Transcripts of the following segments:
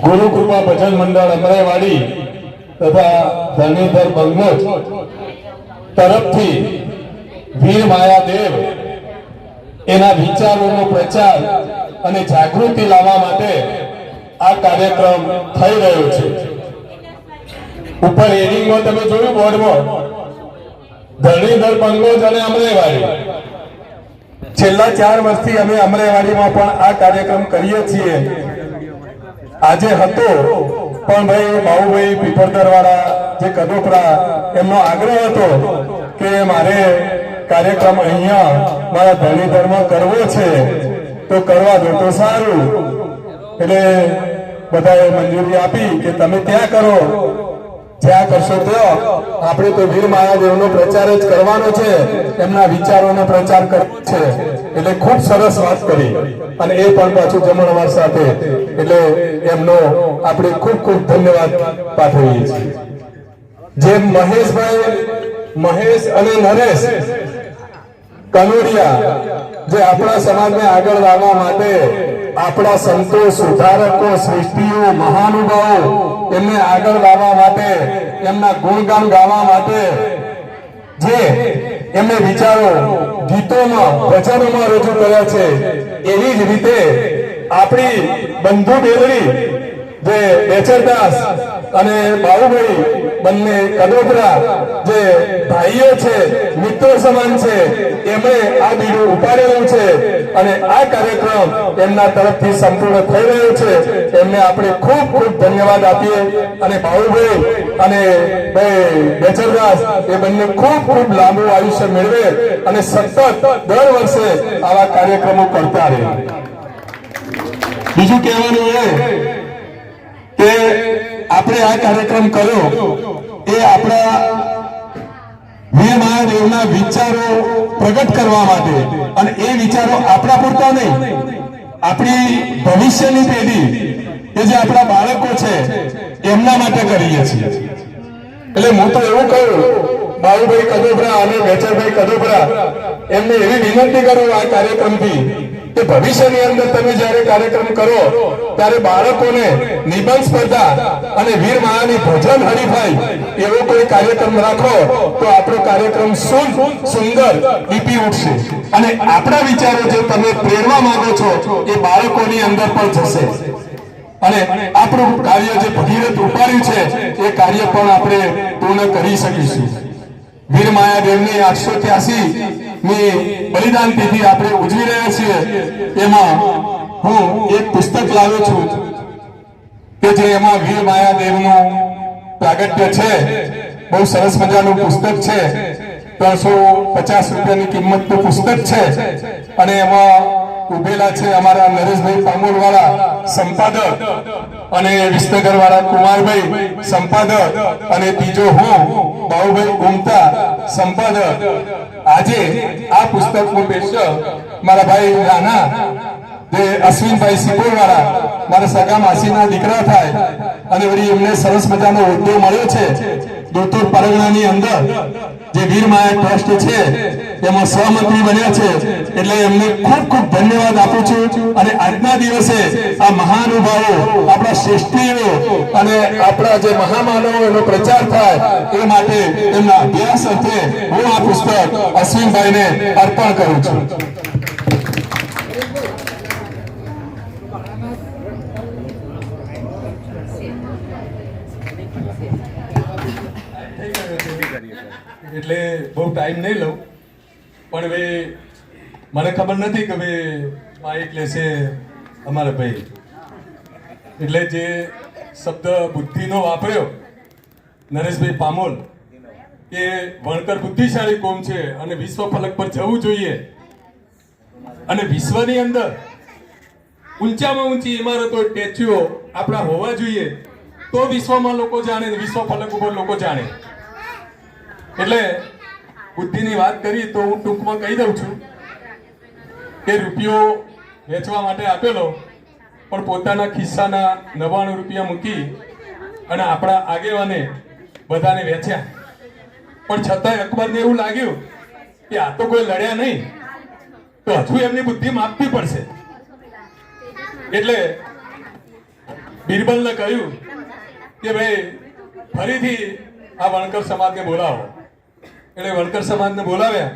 ગુરુ કૃપા ભજન મંડળ અમરાઈવાડી તથા ધરણીધર બંગલોજ તરફથી વીર માયાદેવ એના વિચારોનો પ્રચાર અને જાગૃતિ લાવવા માટે આ કાર્યક્રમ થઈ રહ્યો છે. ઉપર હેડિંગમાં તમે જોયું બોર્ડમાં ધરણીધર બંગોજ અને અમરાઈવાડી છેલ્લા ચાર વર્ષથી અમે અમરેવાડીમાં પણ આ કાર્યક્રમ કરીએ છીએ. આજે હતો, પણ ભાઈ બાહુભાઈ પીપળદર વાળા જે કદોપરા એમનો આગ્રહ હતો કે મારે કાર્યક્રમ અહીંયા મારા ધરણીધરમાં કરવો છે, તો કરવા દો તો સારું. એટલે બધાએ મંજૂરી આપી કે તમે ત્યાં કરો. જ્યાં કરશો ત્યાં આપણે તો વીર મહાદેવનો પ્રચાર જ કરવાનો છે, એમના વિચારોનો પ્રચાર છે. એટલે ખૂબ સરસ વાત કરી. અને એ પણ પાછું જમણવાર સાથે. એટલે એમનો આપણે ખૂબ ખૂબ ધન્યવાદ પાઠવીએ છીએ. જેમ મહેશભાઈ, મહેશ અને નરેશ કનોડિયા, જે આપણા સમાજને આગળ લાવવા માટે આપણા સંતો, સુધારકો, શ્રેષ્ઠીઓ, મહાનુભાવો, એમને આગળ લાવવા માટે, એમના ગુણગાન ગાવા માટે જે એમને વિચારો, ગીતોમાં, ભજનોમાં રજૂ કર્યા છે, એવી જ રીતે આપણી બંધુ બેલડી જે બેચરદાસ અને બાબુભાઈ બંને કડોદરા જે ભાઈઓ છે, મિત્રો સમાન છે, એમણે આ બીડું ઉપાડેલું છે અને આ કાર્યક્રમ એમના તરફથી સંપૂર્ણ થઈ રહ્યો છે. એમને આપણે ખૂબ ખૂબ ધન્યવાદ આપીએ અને બાબુભાઈ અને બેચરદાસ એ બંને ખૂબ ખૂબ લાંબુ આયુષ્ય મેળવે અને સતત દર વર્ષે આવા કાર્યક્રમો કરતા રહે. બીજું કહેવાનું એ કે આપણે આ કાર્યક્રમ કર્યો એ આપણા વીર મહાદેવના વિચારો પ્રગટ કરવા માટે અને એ વિચારો આપણા પૂરતા નહીં. આપણી ભવિષ્યની પેઢી કે જે આપણા બાળકો છે, એમના માટે કરીએ છીએ. એટલે હું તો એવું કહું બાબુભાઈ કદોબરા અને વેચરભાઈ કદોબરા એમને એવી વિનંતી કરું આ કાર્યક્રમથી કે ભવિષ્યની અંદર તમે જ્યારે કાર્યક્રમ કરો, ત્યારે બાળકોને નિબંધ સ્પર્ધા અને વીર મહાની ભજન હરીફાઈ એવો કોઈ કાર્યક્રમ રાખો, તો આપણો કાર્યક્રમ સુંદર દીપી ઉઠશે. અને આપણા વિચારો જે તમે પ્રેરવા માંગો છો, એ બાળકોની અંદર પણ જશે. અને આપણું કાર્ય જે ભગીરથ ઉપાડ્યું છે, એ કાર્ય પણ આપણે પૂર્ણ કરી શકીશું. વીર માયાદેવની આઠસો ત્યાસી ની બલિદાન તિથિ આપણે ઉજવી રહ્યા છીએ. એમાં હું એક પુસ્તક લાવ્યો છું કે જે એમાં વીર માયાદેવનું પ્રાગટ્ય છે. બહુ સરસ મજાનું પુસ્તક છે. ત્રણસો પચાસ રૂપિયાની કિંમતનું પુસ્તક છે. અને એમાં ઉભેલા છે અમારા નરેશભાઈ પામોલ વાળા સંપાદક અને વિસનગર વાળા કુમારભાઈ સંપાદક અને બીજો હું બાબુભાઈ ગુમતા સંપાદક આજે આ પુસ્તક હું બેસ્ટ મારા ભાઈ રાણા જે અશ્વિનભાઈ સિકોર વાળા મારા સગા માસીના દીકરા થાય અને વળી એમને સરસ મજાનો હોદ્દો મળ્યો છે. દોતોર પરગણાની અંદર જે વીર માયા ટ્રસ્ટ છે એમાં સહમંત્રી બન્યા છે. એટલે એમને ખૂબ ખૂબ ધન્યવાદ આપું છું. અને આજના દિવસે આ મહાનુભાવો, આપણા શ્રેષ્ઠીઓ અને આપણા જે મહામાનવો એનો પ્રચાર થાય એ માટે એમના અભ્યાસ અર્થે હું આ પુસ્તક અશ્વિનભાઈને અર્પણ કરું છું. એટલે બહુ ટાઈમ નહીં લઉં. પણ હવે મને ખબર નથી કે હવે માઇક લેશે અમારા ભાઈ. એટલે જે શબ્દ બુદ્ધિનો વાપર્યો, નરેશભાઈ પામોલ, કે વણકર બુદ્ધિશાળી કોમ છે અને વિશ્વ ફલક પર જવું જોઈએ. અને વિશ્વની અંદર ઊંચામાં ઊંચી ઇમારતો, સ્ટેચ્યુઓ આપણા હોવા જોઈએ, તો વિશ્વમાં લોકો જાણે વિશ્વ ફલક ઉપર લોકો જાણે. એટલે બુદ્ધિની વાત કરી તો હું ટૂંકમાં કહી દઉં છું કે રૂપિયો વેચવા માટે આપેલો, પણ પોતાના ખિસ્સાના નવ્વાણું રૂપિયા મૂકી અને આપણા આગેવાને બધાને વેચ્યા. પણ છતાંય અકબરને એવું લાગ્યું કે આ તો કોઈ લડ્યા નહીં, તો હજુ એમની બુદ્ધિ માપવી પડશે. એટલે બિરબલને કહ્યું કે ભાઈ, ફરીથી આ વણકર સમાજને બોલાવો. એટલે વણકર સમાજને બોલાવ્યા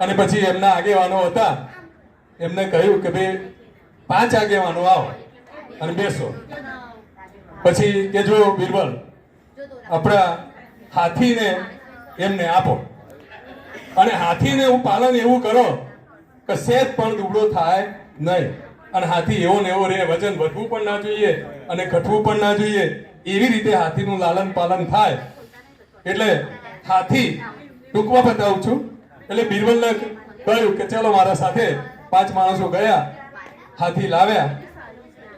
અને પછી એમના આગેવાનો હતા. એમને કહ્યું કે ભાઈ પાંચ આગેવાનો આવો અને બેસો. પછી કે જો બિરબલ, આપણા હાથીને એમને આપો. અને હાથીને હું પાલન એવું કરો કે સેજ પણ દુબળો થાય નહીં. અને હાથી એવો ને એવો રે, વજન વધવું પણ ના જોઈએ અને ઘટવું પણ ના જોઈએ. એવી રીતે હાથીનું લાલન પાલન થાય. એટલે હાથી ટૂંકમાં બતાવું છું. એટલે બિરબલને કહ્યું કે ચાલો મારા સાથે પાંચ માણસો ગયા, હાથી લાવ્યા,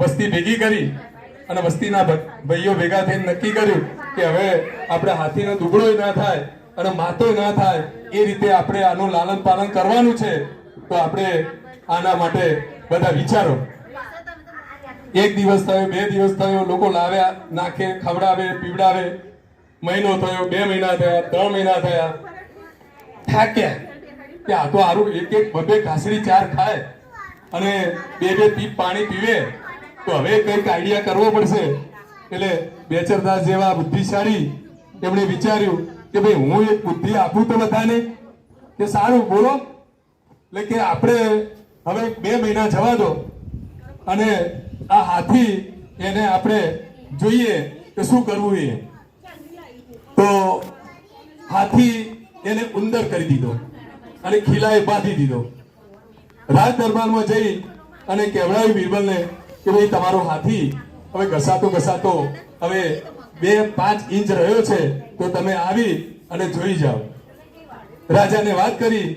વસ્તી ભેગી કરી અને વસ્તીના ભાઈઓ ભેગા થઈને નક્કી કર્યું કે હવે આપણે હાથીનો દુબળો ના થાય અને માતો ના થાય, એ રીતે આપણે આનું લાલન પાલન કરવાનું છે, તો આપણે આના માટે બધા વિચારો. એક દિવસ થયો, બે દિવસ થયો, લોકો લાવ્યા, નાખે, ખવડાવે, પીવડાવે મહિનો થયો, બે મહિના થયા, ત્રણ મહિના થયા. થાક્યા. કે આ તો આરું એક એક બબે ઘાસરી ચાર ખાય અને બે બે પીપ પાણી પીવે. તો હવે કંઈક આઈડિયા કરવો પડશે. એટલે બેચરદાસ જેવા બુદ્ધિશાળી એમણે વિચાર્યું કે ભાઈ, હું એક બુદ્ધિ આપું તો બધાને? કે સારું, બોલો. એટલે કે આપણે હવે બે મહિના જવા દો. અને આ હાથી એને આપણે જોઈએ કે શું કરવું એ. હાથી એને ઉંદર કરી દીધો અને ખીલાએ બાંધી દીધો. રાજ દરબારમાં જઈ અને કહેવડાવ્યું બિરબલને કે ભાઈ, તમારો હાથી હવે ઘસાતો ઘસાતો હવે બે પાંચ ઇંચ રહ્યો છે, તો તમે આવી અને જોઈ જાઓ. રાજાને વાત કરી,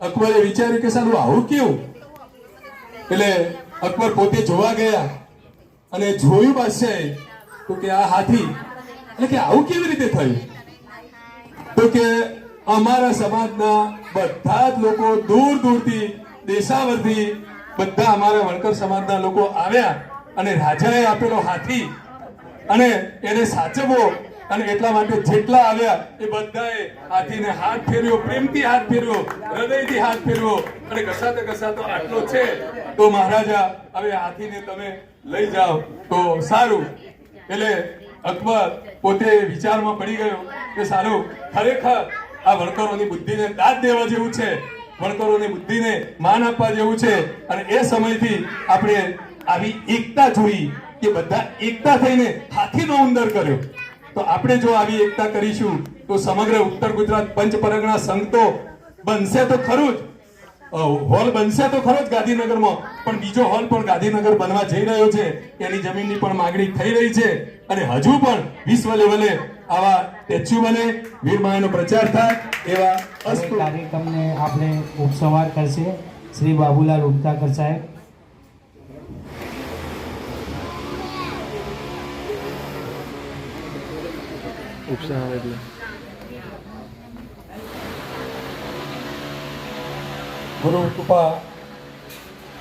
અકબરે વિચાર્યું કે સારું, આવું કેવું? એટલે અકબર પોતે જોવા ગયા અને જોયું બાદશાહે તો કે આ હાથી, એટલે કે આવું કેવી રીતે થયું? તો કે અમારા સમાજના બધા જ લોકો દૂર દૂરથી, દેશાવરથી બધા અમારા વણકર સમાજના લોકો આવ્યા અને રાજાએ આપેલો હાથી અને એને સાચવવો અને એટલા માટે જેટલા આવ્યા એ બધાએ હાથીને હાથ ફેર્યો પ્રેમથી હાથ ફેર્યો હૃદયથી હાથ ફેર્યો અને ઘસાતો ઘસાતો આટલો છે તો મહારાજા, હવે હાથીને તમે લઈ જાઓ. તો સારું. એટલે અકબર પોતે વિચારમાં પડી ગયો કે સારું ખરેખર આ વણકરોની બુદ્ધિને દાદ દેવા જેવું છે, વણકરોની બુદ્ધિને માન આપવા જેવું છે અને એ સમયથી આપણે આવી એકતા જોઈ કે બધા એકતા થઈને હાથીનો ઉંદર કર્યો. તો આપણે જો આવી એકતા કરીશું, તો સમગ્ર ઉત્તર ગુજરાત પંચ પરગણા સંઘ તો બનશે તો ખરું જ. હોલ બનશે તો ખરો જ ગાંધીનગરમાં. પણ બીજો હોલ પણ ગાંધીનગર બનવા જઈ રહ્યો છે. એની જમીનની પણ માંગણી થઈ રહી છે. અને હજુ પણ વિશ્વ લેવલે આવા સ્ટેચ્યુ બને. વીરમાયાનો પ્રચાર થાય એવા અસ્ત અસ્તુ કાર્યક્રમને આપણે ઉપસંહાર કરશે શ્રી બાબુલાલ ઉપતાકર સાહેબ. ઉપસંહાર એટલે? ગુરુ કૃપા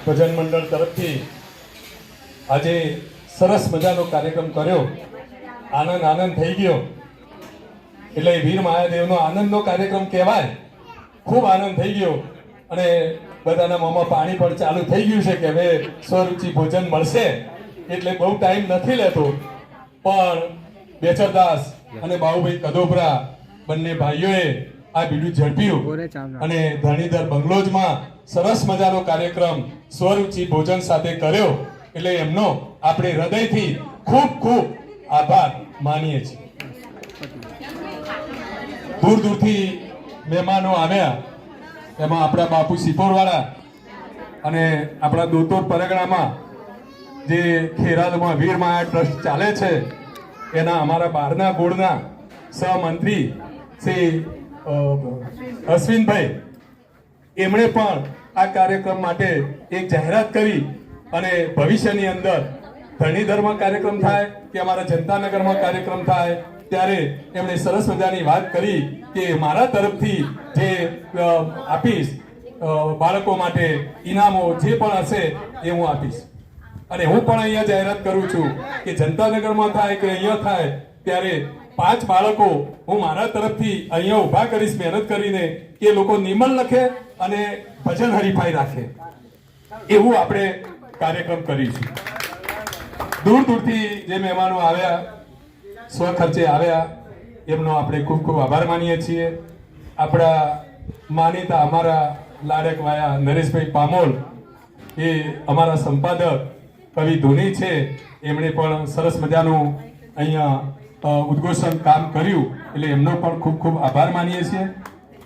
ભજન મંડળ તરફથી આજે સરસ મજાનો કાર્યક્રમ કર્યો. આનંદ આનંદ થઈ ગયો. એટલે વીર મહાદેવનો આનંદનો કાર્યક્રમ કહેવાય. ખૂબ આનંદ થઈ ગયો. અને બધાના મોંમાં પાણી પણ ચાલુ થઈ ગયું છે કે હવે સ્વરૂચિ ભોજન મળશે. એટલે બહુ ટાઈમ નથી લેતો. પણ બેચરદાસ અને બાહુભાઈ કદોપરા બંને ભાઈઓએ આ બીડું ઝડપ્યું. અને ધણીધર બંગલોજમાં સરસ મજાનો કાર્યક્રમ સ્વરૂચિ ભોજન સાથે કર્યો. એટલે એમનો આપણે હૃદયથી ખૂબ ખૂબ આભાર માનીએ છીએ. દૂર દૂરથી મહેમાનો આવ્યા. એમાં આપણા બાપુ સિપોરવાળા અને આપણા દોતોર પરગણામાં જે ખેરાદમાં વીર માયા ટ્રસ્ટ ચાલે છે એના અમારા બહારના ગોળના સહમંત્રી શ્રી અશ્વિનભાઈ, એમણે પણ આ કાર્યક્રમ માટે એક જાહેરાત કરી અને ભવિષ્યની અંદર ધણીધરમાં કાર્યક્રમ થાય કે અમારા જનતાનગરમાં કાર્યક્રમ થાય, ત્યારે એમણે સરસ મજાની વાત કરી કે મારા તરફથી જે આપીશ બાળકો માટે ઇનામો જે પણ હશે એ હું આપીશ. અને હું પણ અહીંયા જાહેરાત કરું છું કે જનતાનગરમાં થાય કે અહીંયા થાય, ત્યારે પાંચ બાળકો હું મારા તરફથી અહીંયા ઊભા કરીશ મહેનત કરીને કે લોકો નિમલ લખે અને ભજન હરીફાઈ રાખે. એવું આપણે કાર્યક્રમ કરીશું. દૂર દૂરથી જે મહેમાનો આવ્યા સ્વખર્ચે આવ્યા, એમનો આપણે ખૂબ ખૂબ આભાર માનીએ છીએ. આપણા માનીતા અમારા લાડક વાયા નરેશભાઈ પામોલ એ અમારા સંપાદક કવિ ધોની છે. એમણે પણ સરસ મજાનું અહીંયા ઉદ્ઘોષણ કામ કર્યું એટલે એમનો પણ ખૂબ ખૂબ આભાર માનીએ છીએ.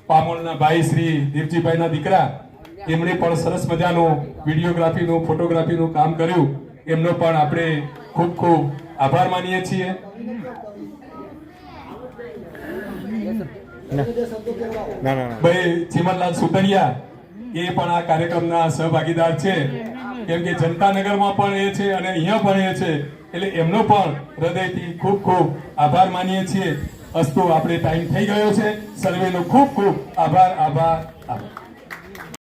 પામોલના ભાઈ શ્રી દેવજીભાઈના દીકરા એમણે પણ સરસ મજાનું વિડીયોગ્રાફીનું ફોટોગ્રાફીનું કામ કર્યું. એમનો પણ આપણે ખૂબ ખૂબ આભાર માનીએ છીએ. ભાઈ ચીમનલાલ સુતરિયા એ પણ આ કાર્યક્રમના સહભાગીદાર છે. કેમ કે જનતાનગરમાં પણ એ છે અને અહીંયા પણ એ છે. એટલે એમનો પણ હૃદયથી ખૂબ ખૂબ આભાર માનીએ છીએ. અસ્તુ, આપણે ટાઈમ થઈ ગયો છે. સર્વેનો ખૂબ ખૂબ આભાર આભાર આભાર.